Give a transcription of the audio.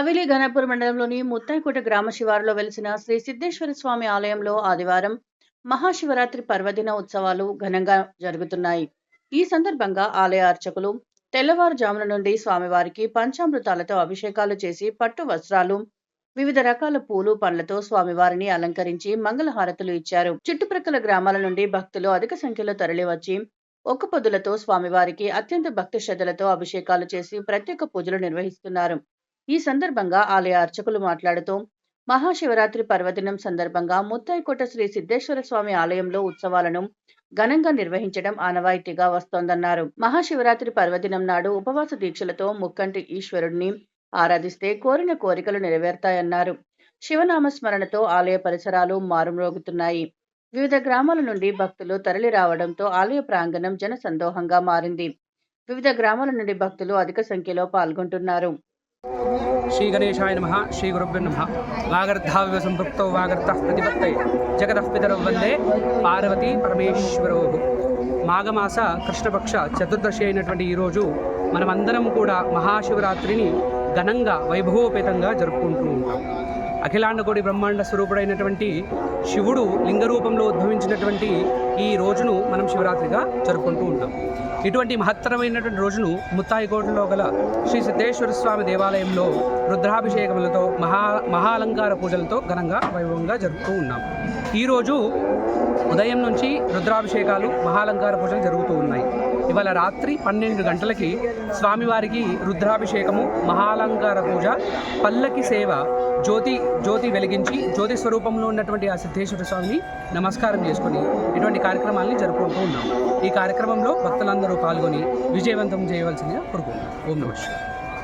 హవేలీ ఘనపూర్ మండలంలోని ముత్తాయికోట గ్రామ శివారులో వెలిసిన శ్రీ సిద్ధేశ్వర స్వామి ఆలయంలో ఆదివారం మహాశివరాత్రి పర్వదిన ఉత్సవాలు ఘనంగా జరుగుతున్నాయి. ఈ సందర్భంగా ఆలయ అర్చకులు తెల్లవారుజామున నుండి స్వామివారికి పంచామృతాలతో అభిషేకాలు చేసి పట్టు వస్త్రాలు వివిధ రకాల పూలు పండ్లతో స్వామివారిని అలంకరించి మంగళహారతులు ఇచ్చారు. చుట్టుప్రక్కల గ్రామాల నుండి భక్తులు అధిక సంఖ్యలో తరలివచ్చి ఒక్క పొదులతో స్వామివారికి అత్యంత భక్తి శ్రద్ధలతో అభిషేకాలు చేసి ప్రత్యేక పూజలు నిర్వహిస్తున్నారు. ఈ సందర్భంగా ఆలయ అర్చకులు మాట్లాడుతూ మహాశివరాత్రి పర్వదినం సందర్భంగా ముత్తాయికోట శ్రీ సిద్ధేశ్వర స్వామి ఆలయంలో ఉత్సవాలను ఘనంగా నిర్వహించడం ఆనవాయితీగా వస్తోందన్నారు. మహాశివరాత్రి పర్వదినం నాడు ఉపవాస దీక్షలతో ముక్కంటి ఈశ్వరుడిని ఆరాధిస్తే కోరిన కోరికలు నెరవేరుతాయన్నారు. శివనామస్మరణతో ఆలయ పరిసరాలు మారుమ్రోగుతున్నాయి. వివిధ గ్రామాల నుండి భక్తులు తరలి రావడంతో ఆలయ ప్రాంగణం జనసందోహంగా మారింది. వివిధ గ్రామాల నుండి భక్తులు అధిక సంఖ్యలో పాల్గొంటున్నారు. శ్రీగణేశాయ నమ శ్రీ గురుభ్య నమ వాగర్ధావ్య సంపృక్తౌ వాగర్ధ ప్రతిపత్తై జగతః పితరౌ వందే పార్వతీ పరమేశ్వరో మాఘమాస కృష్ణపక్ష చతుర్దశి అయినటువంటి ఈరోజు మనమందరం కూడా మహాశివరాత్రిని ఘనంగా వైభవోపేతంగా జరుపుకుంటూ ఉంటాం. అఖిలాండకోడి బ్రహ్మాండ స్వరూపుడైనటువంటి శివుడు లింగ రూపంలో ఉద్భవించినటువంటి ఈ రోజును మనం శివరాత్రిగా జరుపుకుంటూ ఉంటాం. ఇటువంటి మహత్తరమైనటువంటి రోజును ముత్తాయికోటలో గల శ్రీ సిద్ధేశ్వర స్వామి దేవాలయంలో రుద్రాభిషేకములతో మహా మహాలంకార పూజలతో ఘనంగా వైభవంగా జరుపుతూ ఉన్నాం. ఈరోజు ఉదయం నుంచి రుద్రాభిషేకాలు మహాలంకార పూజలు జరుగుతూ ఉన్నాయి. ఇవాళ రాత్రి పన్నెండు గంటలకి స్వామివారికి రుద్రాభిషేకము మహాలంకార పూజ పల్లకి సేవ జ్యోతి జ్యోతి వెలిగించి జ్యోతి స్వరూపంలో ఉన్నటువంటి ఆ సిద్ధేశ్వర స్వామిని నమస్కారం చేసుకుని ఇటువంటి కార్యక్రమాల్ని జరుపుకుంటూ ఉన్నాం ఈ కార్యక్రమంలో భక్తులందరూ పాల్గొని విజయవంతం చేయవలసిందిగా కోరుకుంటున్నాం ఓం నమస్కారం